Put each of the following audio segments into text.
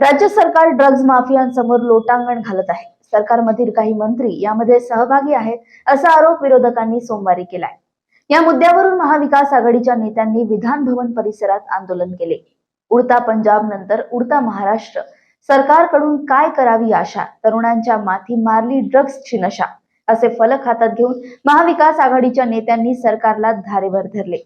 राज्य सरकार ड्रग्ज माफियांसमोर लोटांगण घालत आहे. सरकारमधील काही मंत्री यामध्ये सहभागी आहेत असा आरोप विरोधकांनी सोमवारी केलाय. या मुद्द्यावरून महाविकास आघाडीच्या नेत्यांनी विधान भवन परिसरात आंदोलन केले. उडता पंजाब नंतर उडता महाराष्ट्र. सरकारकडून काय करावी आशा? तरुणांच्या माथी मारली ड्रग्जची नशा. असे फलक हातात घेऊन महाविकास आघाडीच्या नेत्यांनी सरकारला धारेवर धरले.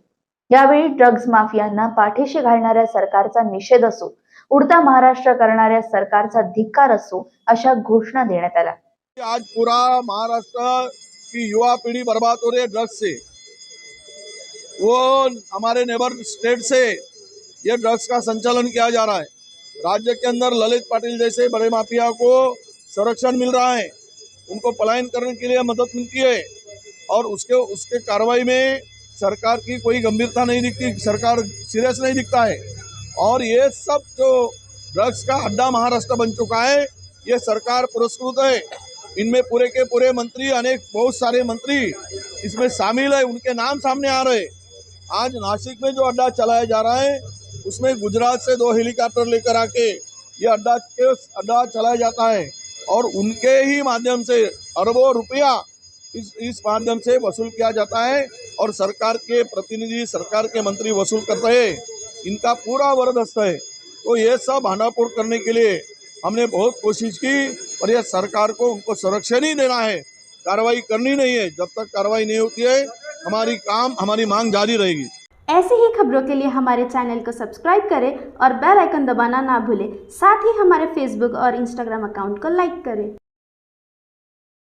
यावेळी ड्रग्ज माफियांना पाठीशी घालणाऱ्या सरकारचा निषेध असो उडता महाराष्ट्र करणाऱ्या सरकारचा धिक्कार असो अशा घोषणा देण्यात आल्या. आज पूरा महाराष्ट्र की युवा पीढ़ी बर्बाद हो रही है ड्रग्स से. वो हमारे नेबर स्टेट से ये ड्रग्स का संचालन किया जा रहा है. राज्य के अंदर ललित पाटिल जैसे बड़े माफिया को संरक्षण मिल रहा है. उनको पलायन करने के लिए मदद मिलती है. और उसके उसके कार्रवाई में सरकार की कोई गंभीरता नहीं दिखती सरकार सीरियस नहीं दिखता है. और ये सब जो ड्रग्स का अड्डा महाराष्ट्र बन चुका है, ये सरकार पुरस्कृत है। इनमें पूरे के पूरे मंत्री, अनेक बहुत सारे मंत्री इसमें शामिल है, उनके नाम सामने आ रहे आज नासिक में जो अड्डा चलाया जा रहा है, उसमें गुजरात से दो हेलीकॉप्टर लेकर आके ये अड्डा के अड्डा चलाया जाता है और उनके ही माध्यम से अरबों रुपया इस इस माध्यम से वसूल किया जाता है और सरकार के प्रतिनिधि, सरकार के मंत्री वसूल करते हैं। इनका पूरा वरदस्त है। तो ये सब हांडाफोड़ करने के लिए हमने बहुत कोशिश की और यह सरकार को उनको संरक्षण ही देना है। कार्रवाई करनी नहीं है। जब तक कार्रवाई नहीं होती है, हमारी काम, हमारी मांग जारी रहेगी। ऐसी ही खबरों के लिए हमारे चैनल को सब्सक्राइब करें और बेल आइकन दबाना ना भूलें। साथ ही हमारे फेसबुक और इंस्टाग्राम अकाउंट को लाइक करें।